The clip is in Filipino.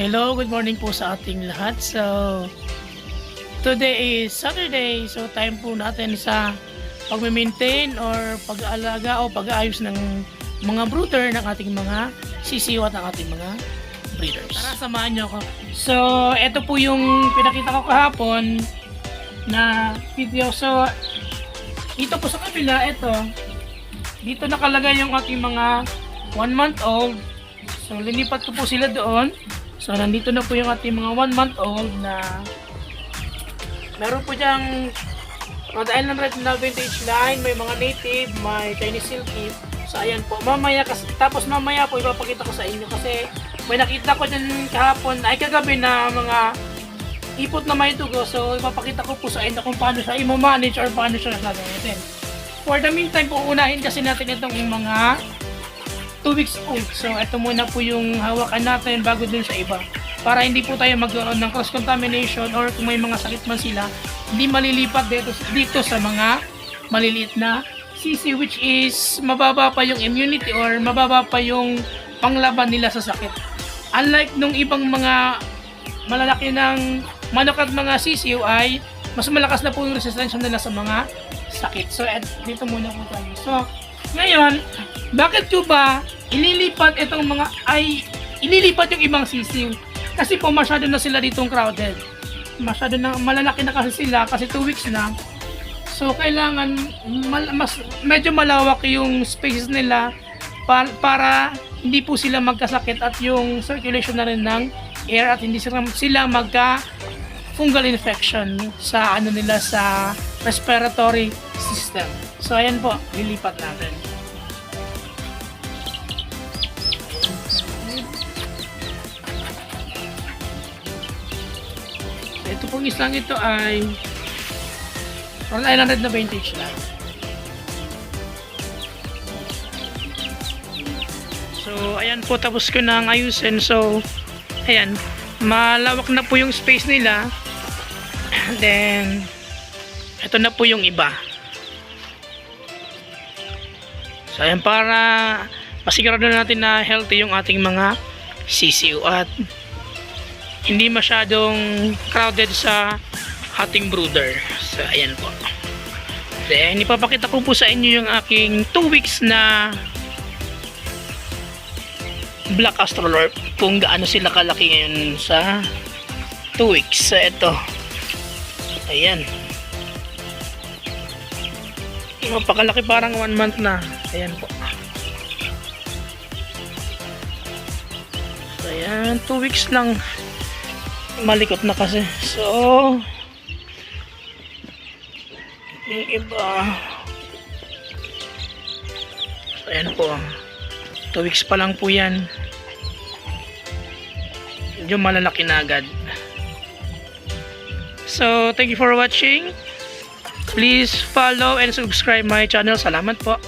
Hello, good morning po sa ating lahat. So, today is Saturday. So, time po natin sa pag-maintain or pag-aalaga o pag-aayos ng mga brooder ng ating mga sisiwat ng ating mga breeders. Tara, samahan nyo ako. So, ito po yung pinakita ko kahapon na video. So, dito po sa kabila, ito, dito nakalagay yung ating mga 1 month old. So, linipat ko po sila doon. So, nandito na po yung ating mga 1 month old na meron po diyang Rhode Island Red na vintage line, may mga native, may Chinese silky. So, ayan po. Mamaya, kasi, tapos mamaya po ipapakita ko sa inyo kasi may nakita ko dyan kahapon, ay kagabi na mga ipot na may dugo. So, ipapakita ko po sa inyo kung paano siya i-manage or paano siya gagamitin. For the meantime po, unahin kasi natin itong mga 2 weeks old. So, ito muna po yung hawakan natin bago dun sa iba. Para hindi po tayo magkaroon ng cross-contamination or kung may mga sakit man sila, hindi malilipat dito, dito sa mga maliliit na sisi which is mababa pa yung immunity or mababa pa yung panglaban nila sa sakit. Unlike nung ibang mga malalaki ng manok at mga sisiw ay mas malakas na po yung resistensya nila sa mga sakit. So, et, dito muna po tayo. So, ngayon, bakit ko ba ililipat itong mga ay ililipat yung ibang sisiw? Kasi po masyado na sila ditong crowded. Masyado na malalaki na kasi sila kasi 2 weeks na. So kailangan mal, mas medyo malawak yung spaces nila pa, para hindi po sila magkasakit at yung circulation na rin ng air at hindi sila, sila magka fungal infection sa ano nila sa respiratory system. So ayan po, lilipat natin. Ito pong isang ito ay Island Red na vintage na. So, ayan po, tapos ko na ayusin. So, ayan, malawak na po yung space nila. Then, ito na po yung iba. So, ayan, para masigurado natin na healthy yung ating mga sisiu at hindi masyadong crowded sa ating brooder. So, ayan po. Then, ipapakita ko po sa inyo yung aking 2 weeks na black astrolorp kung gaano sila kalaki ngayon sa 2 weeks. So, ito. Ayan. Mapakalaki parang 1 month na. Ayan po. So, ayan. 2 weeks lang malikot na kasi. So, yung iba, so, ayan po. 2 weeks pa lang po yan. Medyo malalaki na agad. So, thank you for watching. Please follow and subscribe my channel. Salamat po.